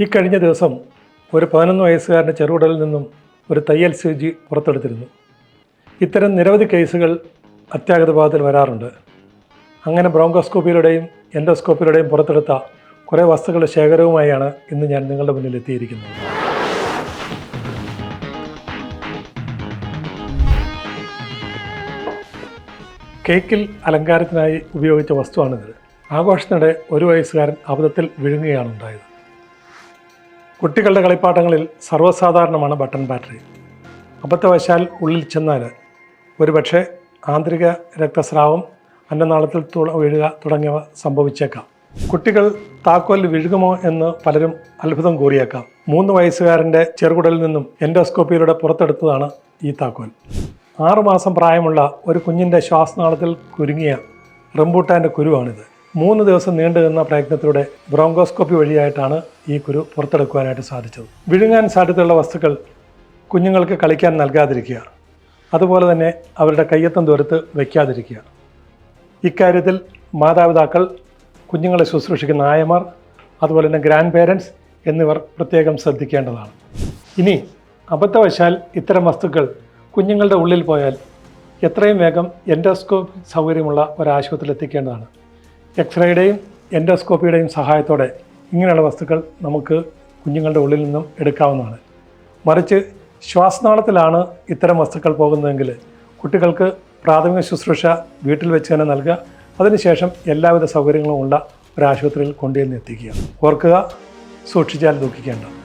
ഈ കഴിഞ്ഞ ദിവസം ഒരു പതിനൊന്ന് വയസ്സുകാരന്റെ ചെറുകുടലിൽ നിന്നും ഒരു തയ്യൽ സൂചി പുറത്തെടുത്തിരുന്നു. ഇത്തരം നിരവധി കേസുകൾ അത്യാഗതഭാഗത്തിൽ വരാറുണ്ട്. അങ്ങനെ ബ്രോങ്കോസ്കോപ്പിയിലൂടെയും എൻഡോസ്കോപ്പിലൂടെയും പുറത്തെടുത്ത കുറേ വസ്തുക്കളുടെ ശേഖരവുമായാണ് ഇന്ന് ഞാൻ നിങ്ങളുടെ മുന്നിൽ എത്തിയിരിക്കുന്നത്. കേക്കിൽ അലങ്കാരത്തിനായി ഉപയോഗിച്ച വസ്തുവാണിത്. ആഘോഷത്തിനിടെ ഒരു വയസ്സുകാരൻ അബദ്ധത്തിൽ വിഴുങ്ങുകയാണ് ഉണ്ടായത് കുട്ടികളുടെ കളിപ്പാട്ടങ്ങളിൽ സർവസാധാരണമാണ് ബട്ടൺ ബാറ്ററി. അബദ്ധവശാൽ ഉള്ളിൽ ചെന്നാൽ ഒരുപക്ഷെ ആന്തരിക രക്തസ്രാവം അന്നനാളത്തിൽ വീഴുക തുടങ്ങിയവ സംഭവിച്ചേക്കാം. കുട്ടികൾ താക്കോൽ വിഴുകുമോ എന്ന് പലരും അത്ഭുതം കൂറിയേക്കാം. മൂന്ന് വയസ്സുകാരന്റെ ചെറുകുടലിൽ നിന്നും എൻഡോസ്കോപ്പിയിലൂടെ പുറത്തെടുത്തതാണ് ഈ താക്കോൽ. ആറുമാസം പ്രായമുള്ള ഒരു കുഞ്ഞിന്റെ ശ്വാസനാളത്തിൽ കുരുങ്ങിയ റംബൂട്ടാന്റെ കുരുവാണിത്. മൂന്ന് ദിവസം നീണ്ടു നിന്ന പ്രയത്നത്തിലൂടെ ബ്രോങ്കോസ്കോപ്പി വഴിയായിട്ടാണ് ഈ കുരു പുറത്തെടുക്കുവാനായിട്ട് സാധിച്ചത്. വിഴുങ്ങാൻ സാധ്യതയുള്ള വസ്തുക്കൾ കുഞ്ഞുങ്ങൾക്ക് കളിക്കാൻ നൽകാതിരിക്കുക. അതുപോലെ തന്നെ അവരുടെ കയ്യത്തം ദൂരത്ത് വയ്ക്കാതിരിക്കുക ഇക്കാര്യത്തിൽ മാതാപിതാക്കൾ കുഞ്ഞുങ്ങളെ ശുശ്രൂഷിക്കുന്ന ആയമാർ അതുപോലെ തന്നെ ഗ്രാൻഡ് പേരൻസ് എന്നിവർ പ്രത്യേകം ശ്രദ്ധിക്കേണ്ടതാണ്. ഇനി അബദ്ധവശാൽ ഇത്തരം വസ്തുക്കൾ കുഞ്ഞുങ്ങളുടെ ഉള്ളിൽ പോയാൽ എത്രയും വേഗം എൻഡോസ്കോപ്പ് സൗകര്യമുള്ള ഒരു ആശുപത്രിയിൽ എത്തിക്കേണ്ടതാണ്. എക്സ്റേയുടെയും എൻഡോസ്കോപ്പിയുടെയും സഹായത്തോടെ ഇങ്ങനെയുള്ള വസ്തുക്കൾ നമുക്ക് കുഞ്ഞുങ്ങളുടെ ഉള്ളിൽ നിന്നും എടുക്കാവുന്നതാണ്. മറിച്ച് ശ്വാസനാളത്തിലാണ് ഇത്തരം വസ്തുക്കൾ പോകുന്നതെങ്കിൽ കുട്ടികൾക്ക് പ്രാഥമിക ശുശ്രൂഷ വീട്ടിൽ വെച്ച് തന്നെ നൽകുക. അതിനുശേഷം എല്ലാവിധ സൗകര്യങ്ങളും ഉള്ള ഒരു ആശുപത്രിയിൽ കൊണ്ടുചെന്ന് എത്തിക്കുക. ഓർക്കുക സൂക്ഷിച്ചാൽ ദുഃഖിക്കേണ്ട.